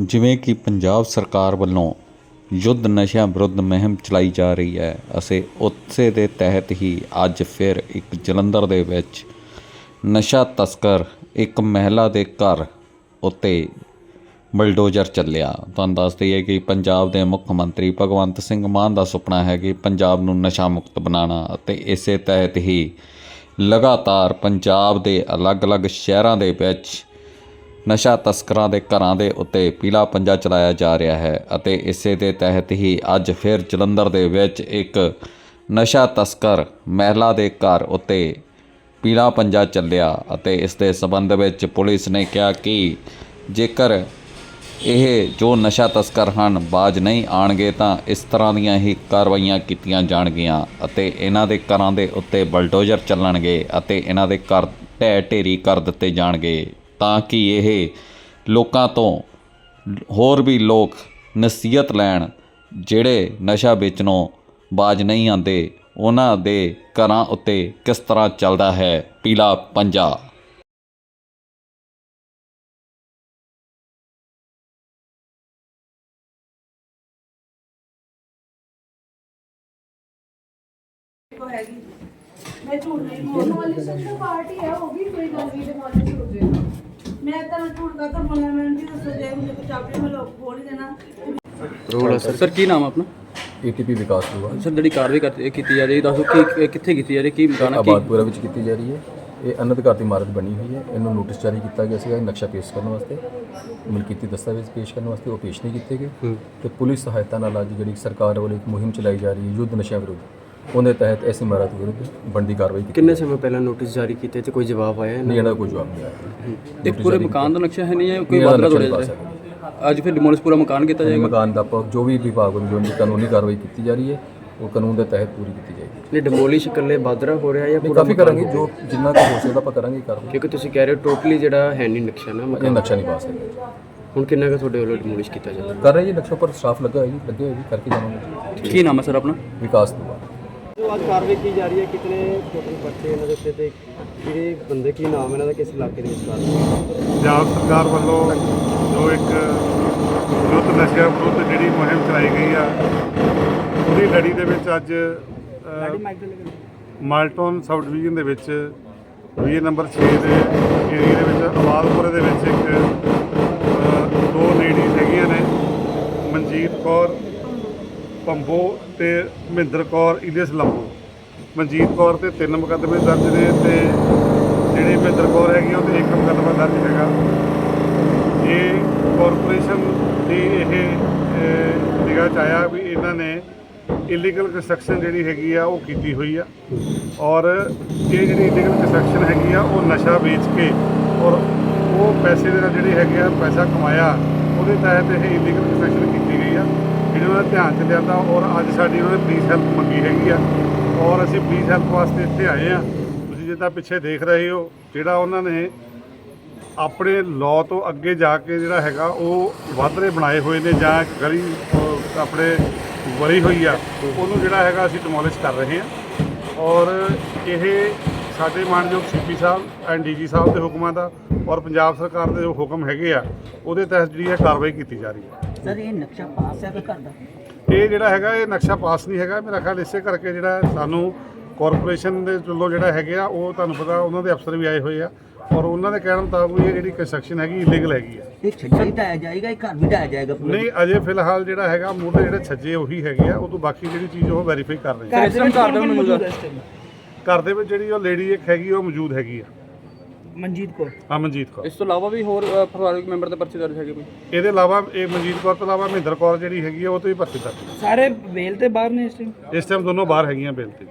ਜਿਵੇਂ ਕਿ ਪੰਜਾਬ ਸਰਕਾਰ ਵੱਲੋਂ ਯੁੱਧ ਨਸ਼ਿਆਂ ਵਿਰੁੱਧ ਮੁਹਿੰਮ ਚਲਾਈ ਜਾ ਰਹੀ ਹੈ, ਅਸੀਂ ਉਸੇ ਦੇ ਤਹਿਤ ਹੀ ਅੱਜ ਫਿਰ ਇੱਕ ਜਲੰਧਰ ਦੇ ਵਿੱਚ ਨਸ਼ਾ ਤਸਕਰ ਇੱਕ ਮਹਿਲਾ ਦੇ ਘਰ ਉੱਤੇ ਬਲਡੋਜ਼ਰ ਚੱਲਿਆ। ਤੁਹਾਨੂੰ ਦੱਸ ਦਈਏ ਕਿ ਪੰਜਾਬ ਦੇ ਮੁੱਖ ਮੰਤਰੀ ਭਗਵੰਤ ਸਿੰਘ ਮਾਨ ਦਾ ਸੁਪਨਾ ਹੈ ਕਿ ਪੰਜਾਬ ਨੂੰ ਨਸ਼ਾ ਮੁਕਤ ਬਣਾਉਣਾ ਅਤੇ ਇਸੇ ਤਹਿਤ ਹੀ ਲਗਾਤਾਰ ਪੰਜਾਬ ਦੇ ਅਲੱਗ-ਅਲੱਗ ਸ਼ਹਿਰਾਂ ਦੇ ਵਿੱਚ ਨਸ਼ਾ ਤਸਕਰਾਂ ਦੇ ਘਰਾਂ ਦੇ ਉੱਤੇ ਪੀਲਾ ਪੰਜਾ ਚਲਾਇਆ ਜਾ ਰਿਹਾ ਹੈ ਅਤੇ ਇਸੇ ਦੇ ਤਹਿਤ ਹੀ ਅੱਜ ਫਿਰ ਜਲੰਧਰ ਦੇ ਵਿੱਚ ਇੱਕ ਨਸ਼ਾ ਤਸਕਰ ਮਹਿਲਾ ਦੇ ਘਰ ਉੱਤੇ ਪੀਲਾ ਪੰਜਾ ਚੱਲਿਆ ਅਤੇ ਇਸ ਦੇ ਸਬੰਧ ਵਿੱਚ ਪੁਲਿਸ ਨੇ ਕਿਹਾ ਕਿ ਜੇਕਰ ਇਹ ਜੋ ਨਸ਼ਾ ਤਸਕਰ ਹਨ ਬਾਜ ਨਹੀਂ ਆਣਗੇ ਤਾਂ ਇਸ ਤਰ੍ਹਾਂ ਦੀਆਂ ਹੀ ਕਾਰਵਾਈਆਂ ਕੀਤੀਆਂ ਜਾਣਗੀਆਂ ਅਤੇ ਇਹਨਾਂ ਦੇ ਘਰਾਂ ਦੇ ਉੱਤੇ ਬਲਡੋਜ਼ਰ ਚੱਲਣਗੇ ਅਤੇ ਇਹਨਾਂ ਦੇ ਘਰ ਢਹਿ ਢੇਰੀ ਕਰ ਦਿੱਤੇ ਜਾਣਗੇ। ਤਾਂ ਕਿ ਇਹ ਲੋਕਾਂ ਤੋਂ ਹੋਰ ਵੀ ਲੋਕ ਨਸੀਹਤ ਲੈਣ, ਜਿਹੜੇ ਨਸ਼ਾ ਵੇਚਣੋਂ ਬਾਜ ਨਹੀਂ ਆਉਂਦੇ, ਉਹਨਾਂ ਦੇ ਘਰਾਂ ਉੱਤੇ ਕਿਸ ਤਰ੍ਹਾਂ ਚੱਲਦਾ ਹੈ ਪੀਲਾ ਪੰਜਾ? ਹੈਗੀ ਮੈਂ ਤਾਂ ਪਾਰਟੀ ਦਾ ਤਾਂ ਮਲਾ ਮੈਂ ਨਹੀਂ ਜੇ ਮੈਨੂੰ ਕੋਈ ਚਾਬੀ ਮੈਂ ਦੇਣਾ। Role sir. ਕੀ ਨਾਮ ਆਪਣਾ? ਏਟੀਪੀ ਵਿਕਾਸ ਦੁਆ ਸਰ ਜਿਹੜੀ ਕਾਰਵਾਈ ਕਰਤੀ- ਕੀਤੀ ਜਾ ਰਹੀ ਕਿੱਥੇ ਕੀਤੀ ਜਾ ਰਹੀ ਕੀ ਵਿੱਚ ਕੀਤੀ ਜਾ ਰਹੀ ਹੈ। ਇਹ ਅਨੰਦ ਘਰ ਇਮਾਰਤ ਬਣੀ ਹੋਈ ਹੈ। ਇਹਨੂੰ ਨੋਟਿਸ ਜਾਰੀ ਕੀਤਾ ਗਿਆ ਸੀਗਾ ਨਕਸ਼ਾ ਪੇਸ਼ ਕਰਨ ਵਾਸਤੇ। ਮਲਕੀਤੀ ਦਸਤਾਵੇਜ਼ ਪੇਸ਼ ਕਰਨ ਵਾਸਤੇ ਉਹ ਪੇਸ਼ ਨਹੀਂ ਕੀਤੇ ਗਏ। ਤੇ ਪੁਲਿਸ ਸਹਾਇਤਾ ਨਾਲ ਅੱਜ ਜਿਹੜੀ ਸਰਕਾਰ ਵੱਲੋਂ ਇੱਕ ਮੁਹਿੰਮ ਚਲਾਈ ਜਾ ਰਹੀ ਹੈ ਯੁੱਧ ਨਸ਼ਿਆਂ ਵਿਰੁੱਧ। ਉਹਦੇ ਤਹਿਤ ਇਸ ਇਮਾਰਤ ਵਿਰੁੱਧ ਬਣਦੀ ਕਾਰਵਾਈ ਕੀਤੀ ਕਿੰਨੇ ਸਮੇਂ ਪਹਿਲਾਂ ਨੋਟਿਸ ਜਾਰੀ ਕੀਤੇ ਤੇ ਕੋਈ ਜਵਾਬ ਆਇਆ ਨਹੀਂ ਇਹਦਾ ਕੋਈ ਜਵਾਬ ਨਹੀਂ ਆਇਆ। ਤੇ ਪੂਰੇ ਮਕਾਨ ਦਾ ਨਕਸ਼ਾ ਹੈ ਨਹੀਂ ਹੈ ਕੋਈ ਵਾਧਰਾ ਤੋੜਿਆ ਨਹੀਂ ਪਾ ਜਾ ਰਿਹਾ ਸਕਦੇ। ਅੱਜ ਫਿਰ ਡਿਮੋਲਿਸ਼ ਪੂਰਾ ਮਕਾਨ ਕੀਤਾ ਜਾਏਗਾ? ਮਕਾਨ ਦਾ ਜੋ ਵੀ ਵਿਭਾਗ ਵੱਲੋਂ ਜੋ ਵੀ ਕਾਨੂੰਨੀ ਕਾਰਵਾਈ ਕੀਤੀ ਜਾ ਰਹੀ ਹੈ ਉਹ ਕਾਨੂੰਨ ਦੇ ਤਹਿਤ ਪੂਰੀ ਕੀਤੀ ਜਾਏਗੀ। ਨਹੀਂ ਡਿਮੋਲਿਸ਼ ਇਕੱਲੇ ਬਾਦਰਾ ਹੋ ਰਿਹਾ ਜਾਂ ਪੂਰਾ ਕਾਫੀ ਕਰਾਂਗੇ ਜੋ ਜਿੰਨਾ ਕੁ ਹੋ ਸਕਦਾ ਆਪਾਂ ਕਰਾਂਗੇ ਕਾਰਵਾਈ। ਕਿਉਂਕਿ ਤੁਸੀਂ ਕਹਿ ਰਹੇ ਹੋ ਟੋਟਲੀ ਜਿਹੜਾ ਹੈ ਨਹੀਂ ਨਕਸ਼ਾ ਨਾ ਮਕਾਨ। ਨਕਸ਼ਾ ਨਹੀਂ ਪਾ ਸਕਦੇ। ਹੁਣ ਕਿੰਨਾ ਕੁ ਤੁਹਾਡੇ ਵੱਲੋਂ ਡਿਮੋਲਿਸ਼ ਕੀਤਾ ਜਾਂਦਾ? ਕਰ ਰਹੇ ਜੀ ਨਕਸ਼ਾ ਪਰ ਸਟਾਫ ਲੱਗਾ ਹੈ ਜੀ ਲੱਗੇ ਹੋਏ ਜੀ ਕਰਕੇ ਜਾਵਾਂਗੇ। ਕੀ ਨਾਮ ਹੈ ਸਰ ਆਪਣਾ? ਵਿਕਾਸ ਦੁਆ ਅੱਜ ਕਾਰਵਾਈ ਕੀ ਜਾ ਰਹੀ ਹੈ? ਕਿਤਨੇ ਟੋਟਲ ਪਰਚੇ ਇਹਨਾਂ ਦੇ ਉੱਤੇ ਤੇ ਕਿਹੜੇ ਬੰਦੇ ਕੀ ਨਾਮ ਇਹਨਾਂ ਦਾ ਕਿਸ ਇਲਾਕੇ ਦੇ ਵਿੱਚ ਕਾਰਵਾਈ ਪੰਜਾਬ ਸਰਕਾਰ ਵੱਲੋਂ ਜੋ ਇੱਕ ਯੁੱਧ ਨਸ਼ਿਆਂ ਵਿਰੁੱਧ ਜਿਹੜੀ ਮੁਹਿੰਮ ਚਲਾਈ ਗਈ ਆ ਉਹਦੀ ਲੜੀ ਦੇ ਵਿੱਚ ਅੱਜ ਮਾਲਟਨ ਸਬ ਡਿਵੀਜ਼ਨ ਦੇ ਵਿੱਚ ਵੀ ਨੰਬਰ 6 ਦੇ ਏਰੀਆ ਦੇ ਵਿੱਚ ਆਵਾਜ਼ਪੁਰੇ ਦੇ ਵਿੱਚ ਇੱਕ ਦੋ ਲੇਡੀਜ਼ ਹੈਗੀਆਂ ਨੇ ਮਨਜੀਤ ਕੌਰ ਪੰਬੋ ਤੇ ਮਹਿੰਦਰ ਕੌਰ ਇਲੀਅਸ ਲੰਬੋ ਮਨਜੀਤ ਕੌਰ ਤੇ ਤਿੰਨ ਮੁਕੱਦਮੇ ਦਰਜ ਨੇ ਤੇ ਜਿਹੜੀ ਮਹਿੰਦਰ ਕੌਰ ਹੈਗੀ ਉਹ ਤੇ ਇੱਕ ਮੁਕੱਦਮਾ ਦਰਜ ਹੈਗਾ। ਇਹ ਕਾਰਪੋਰੇਸ਼ਨ ਦੀ ਇਹ ਅਹ, ਨਿਗਾਹ ਚ ਆਇਆ ਵੀ ਇਹਨਾਂ ਨੇ ਇਲੀਗਲ ਕੰਸਟਰਕਸ਼ਨ ਜਿਹੜੀ ਹੈਗੀ ਆ ਉਹ ਕੀਤੀ ਹੋਈ ਆ। ਔਰ ਇਹ ਜਿਹੜੀ ਇਲੀਗਲ ਕੰਸਟਰਕਸ਼ਨ ਹੈਗੀ ਆ ਉਹ ਨਸ਼ਾ ਵੇਚ ਕੇ ਔਰ ਉਹ ਪੈਸੇ ਦੇ ਨਾਲ ਜਿਹੜੇ ਹੈਗੇ ਆ ਪੈਸਾ ਕਮਾਇਆ ਉਹਦੇ ਤਹਿਤ ਇਹ ਇਲੀਗਲ ਕੰਸਟਰਕਸ਼ਨ ਕੀਤੀ ਗਈ ਆ। ਧਿਆਨ ਚ ਲਿਆਂਦਾ ਔਰ ਅੱਜ ਸਾਡੀ ਉਹਨਾਂ ਨੇ ਪੁਲਿਸ ਹੈਲਪ ਮੰਗੀ ਹੈਗੀ ਆ। ਔਰ ਅਸੀਂ ਪੁਲਿਸ ਹੈਲਪ ਵਾਸਤੇ ਇੱਥੇ ਆਏ ਆ। ਤੁਸੀਂ ਜਿੱਦਾਂ ਪਿੱਛੇ ਦੇਖ ਰਹੇ ਹੋ, ਜਿਹੜਾ ਉਹਨਾਂ ਨੇ ਆਪਣੇ ਲਾਅ ਤੋਂ ਅੱਗੇ ਜਾ ਕੇ ਜਿਹੜਾ ਹੈਗਾ, ਉਹ ਵਾਧਰੇ ਬਣਾਏ ਹੋਏ ਨੇ ਜਾਂ ਗਲੀ ਆਪਣੇ ਵਰੀ ਹੋਈ ਆ, ਉਹਨੂੰ ਜਿਹੜਾ ਹੈਗਾ ਅਸੀਂ ਡਿਮੋਲਿਸ਼ ਕਰ ਰਹੇ ਹਾਂ। ਔਰ ਇਹ ਸਾਡੇ ਮਾਨਯੋਗ ਸੀਪੀ ਸਾਹਿਬ ਐਂਡ ਡੀਜੀ ਸਾਹਿਬ ਦੇ ਹੁਕਮਾਂ ਦਾ ਔਰ ਪੰਜਾਬ ਸਰਕਾਰ ਦੇ ਜੋ ਹੁਕਮ ਹੈਗੇ ਆ, ਉਹਦੇ ਤਹਿਤ ਜਿਹੜੀ ਹੈ ਕਾਰਵਾਈ ਕੀਤੀ ਜਾ ਰਹੀ ਹੈ। ਸਰ, ਇਹ ਨਕਸ਼ਾ ਪਾਸ ਹੈ ਕਿ ਕਰਦਾ ਇਹ ਜਿਹੜਾ ਹੈਗਾ ਇਹ ਨਕਸ਼ਾ ਪਾਸ ਨਹੀਂ ਹੈਗਾ। ਮੇਰਾ ਖਿਆਲ ਇਸੇ ਕਰਕੇ ਜਿਹੜਾ ਸਾਨੂੰ ਕਾਰਪੋਰੇਸ਼ਨ ਦੇ ਵੱਲੋਂ ਜਿਹੜਾ ਹੈਗੇ ਆ ਉਹ ਤੁਹਾਨੂੰ ਪਤਾ ਉਹਨਾਂ ਦੇ ਅਫਸਰ ਵੀ ਆਏ ਹੋਏ ਆ ਔਰ ਉਹਨਾਂ ਦੇ ਕਹਿਣ ਮੁਤਾਬਕ ਇਹ ਜਿਹੜੀ ਕੰਸਟਰਕਸ਼ਨ ਹੈਗੀ ਇਲੀਗਲ ਹੈਗੀ ਆ। ਇਹ ਹੀ ਢਾਇਆ ਜਾਏਗਾ ਇਹ ਘਰ ਵੀ ਢਾਇਆ ਜਾਏਗਾ ਪੂਰਾ। ਨਹੀਂ ਅਜੇ ਫਿਲਹਾਲ ਜਿਹੜਾ ਹੈਗਾ ਮੂਹਰੇ ਜਿਹੜੇ ਛੱਜੇ ਉਹੀ ਹੈਗੇ ਆ ਉਹ ਤੋਂ ਬਾਕੀ ਜਿਹੜੀ ਚੀਜ਼ ਉਹ ਵੈਰੀਫਾਈ ਕਰ ਰਹੇ ਆ। ਘਰ ਦੇ ਵਿੱਚ ਜਿਹੜੀ ਉਹ ਲੇਡੀ ਇੱਕ ਹੈਗੀ ਉਹ ਮੌਜੂਦ ਹੈਗੀ ਆ। ਮਨਜੀਤ ਕੌਰ। ਅਮਨਜੀਤ ਕੌਰ। ਇਸ ਤੋਂ ਇਲਾਵਾ ਵੀ ਹੋਰ ਅ, ਪਰਿਵਾਰਕ ਮੈਂਬਰ ਦੇ ਪਰਚੇ ਦਰਜ ਹੈਗੇ ਕੋਈ? ਇਹਦੇ ਇਲਾਵਾ ਇਹ ਮਨਜੀਤ ਕੌਰ ਤੋਂ ਇਲਾਵਾ ਮਹਿੰਦਰ ਕੌਰ ਜਿਹੜੀ ਹੈਗੀ ਆ ਉਹ ਤੋਂ ਵੀ ਭਰਤੀ ਕਰ ਸਾਰੇ ਵੇਲ ਤੇ ਬਾਹਰ ਨੇ ਇਸ ਟਾਈਮ ਇਸ ਟਾਈਮ ਦੋਨੋਂ ਬਾਹਰ ਹੈਗੀਆਂ ਬੇਲ ਤੇ।